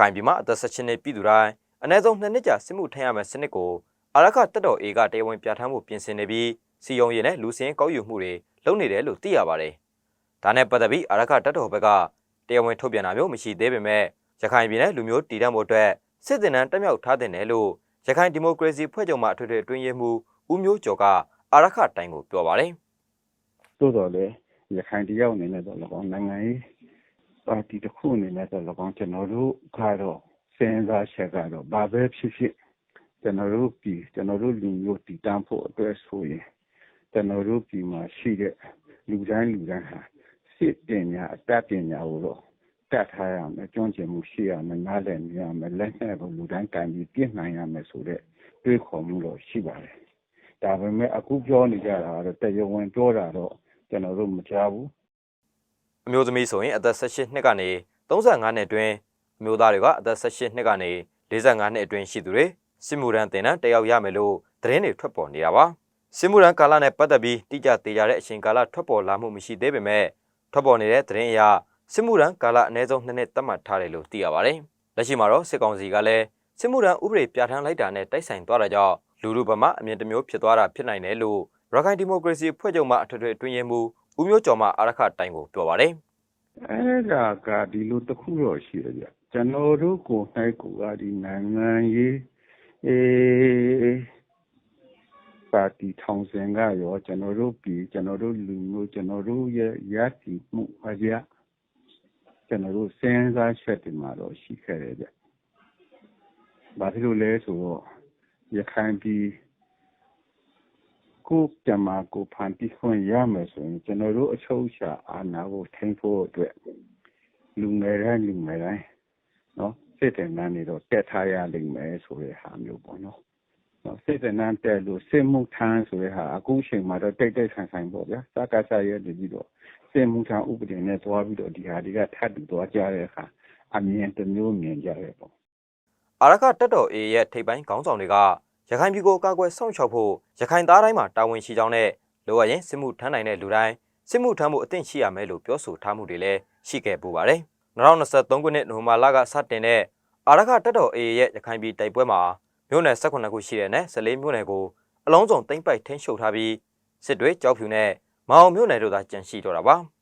ခိုင်ပြည်မှာအသက်16နှစ်ပြည်သူတိုင်းအနည်းဆုံး2နှစ်ကြာစစ်မှုထမ်းရမယ့်စနစ်ကိုအာရခတက်တော် A ကတရားဝင်ပြဋ္ဌာန်းဖို့ပြင်ဆင်နေပြီးစီယုံရည်နဲ့လူစင်းကောက်ယူမှုတွေလုပ်နေတယ်လို့သိရပါတယ်။ဒါနဲ့ပတ်သက်ပြီးအာရခတက်တော်ဘက်ကတရားဝင်ထုတ်ပြန်တာမျိုးမရှိသေးပေမဲ့ရခိုင်ပြည်နယ်လူမျိုးတည်တံ့ဖို့အတွက်စစ်တင်နန်းတက်မြောက်ထားတင်တယ်လို့ရခိုင်ဒီမိုကရေစီဖွဲ့ချုပ်မှအထွေထွေအတွင်းရေးမှူးဦးမျိုးကျော်ကအာရခတိုင်ကိုပြောပါတယ်။သို့တော်လည်းရခိုင်တယောက်အနေနဲ့တော့၎င်းနိုင်ငံရေး ပါတီတစ်ခုအနေနဲ့တော့၎င်းကျွန်တော်တို့ကတော့စဉ်းစားချက်ကတော့ဘာပဲဖြစ်ဖြစ်ကျွန်တော်တို့ပြည်ကျွန်တော်တို့လူမျိုးတည်တံ့ဖို့အတွက်ဆိုရင်ကျွန်တော်တို့ပြည်မှာရှိတဲ့လူတိုင်းလူတိုင်းဟာစစ်ပညာအတတ်ပညာကိုတော့တတ်ထားရမယ်ကျွမ်းကျင်မှုရှိရမယ်နားလည်နေရမယ်လက်နဲ့ကိုလူတိုင်းကင်ပြီးပြည့်နိုင်ရမယ်ဆိုတဲ့တွေးခေါ်မှုတော့ရှိပါတယ်ဒါပေမဲ့အခုပြောနေကြတာကတော့တရားဝင်ပြောတာတော့ကျွန်တော်တို့မကြားဘူး အမျိုးသမီးဆိုရင်အသက်18နှစ်ကနေ35နှစ်အတွင်းအမျိုးသားတွေကအသက်18နှစ်ကနေ45နှစ်အတွင်းရှိသူတွေစစ်မှုရန်တင်တန်းတက်ရောက်ရမယ်လို့သတင်းတွေထွက်ပေါ်နေတာပါစစ်မှုရန်ကာလနဲ့ပတ်သက်ပြီးတိကျသေးကြတဲ့အချိန်ကာလထွက်ပေါ်လာမှုမရှိသေးပေမဲ့ထွက်ပေါ်နေတဲ့သတင်းအရစစ်မှုရန်ကာလအနည်းဆုံး2နှစ်သတ်မှတ်ထားတယ်လို့သိရပါတယ်လက်ရှိမှာတော့စစ်ကောင်စီကလည်းစစ်မှုရန်ဥပဒေပြဋ္ဌာန်းလိုက်တာနဲ့တိုက်ဆိုင်သွားတာကြောင့်လူလူဗမာအမြင်တစ်မျိုးဖြစ်သွားတာဖြစ်နိုင်တယ်လို့ရခိုင်ဒီမိုကရေစီဖွဲ့ချုပ်မှအထွေထွေအတွင်းရေးမှူး ဦးမျိုးကျော်မှအာရခတိုင်ကိုပြောပါတယ်အဲ့ဒါကဒီလိုတစ်ခုတော့ရှိတယ်ဗျကျွန်တော်တို့ကိုယ်၌ကိုကဒီနိုင်ငံရေးအေးပါတီထောင်စင်ကရောကျွန်တော်တို့ပြည်ကျွန်တော်တို့လူမျိုးကျွန်တော်တို့ရဲ့ရည်တည်မှုအရာကျွန်တော်တို့စဉ်းစားချက်တွေမှာတော့ရှိခဲ့တယ်ဗျဘာဖြစ်လို့လဲဆိုတော့ရခိုင်ပြည် ကိုယ်ကြမှာကိုယ်ဖန်တီးခွင့်ရမယ်ဆိုရင်ကျွန်တော်တို့အချုပ်အခြာအာဏာကိုထိန်းဖို့အတွက်လူငယ်တိုင်းလူငယ်တိုင်းနော်စစ်တဲ့နန်းနေတော့တက်ထားရလိမ့်မယ်ဆိုတဲ့ဟာမျိုးပေါ့နော်နော်စစ်တဲ့နန်းတက်လို့စစ်မှုထမ်းဆိုတဲ့ဟာအခုချိန်မှာတော့တိတ်တိတ်ဆန်ဆန်ပေါ့ဗျာစကားစားရဲတပြီးတော့စစ်မှုထမ်းဥပဒေနဲ့တွားပြီးတော့ဒီဟာတွေကထပ်တူသွားကြတဲ့အခါအမြင်တစ်မျိုးမြင်ကြရဲပေါ့အာရခတက်တော် A ရဲ့ထိပ်ပိုင်းခေါင်းဆောင်တွေက ရခိုင်ပြည်ကိုကာကွယ်စောင့်ရှောက်ဖို့ရခိုင်သားတိုင်းမှာတာဝန်ရှိကြောင်းနဲ့လိုအပ်ရင်စစ်မှုထမ်းနိုင်တဲ့လူတိုင်းစစ်မှုထမ်းဖို့အသင့်ရှိရမယ်လို့ပြောဆိုထားမှုတွေလည်းရှိခဲ့ပူပါတယ်။2023ခုနှစ်နိုဝင်ဘာလကစတင်တဲ့အာရခတက်တော် A ရဲ့ရခိုင်ပြည်တိုက်ပွဲမှာမြို့နယ်18ခုရှိတဲ့နဲ့14မြို့နယ်ကိုအလုံးစုံသိမ်းပိုက်ထိန်းချုပ်ထားပြီးစစ်တွေကြောက်ဖြူနဲ့မောင်မြို့နယ်တို့သာကြန့်ရှိတော့တာပါ။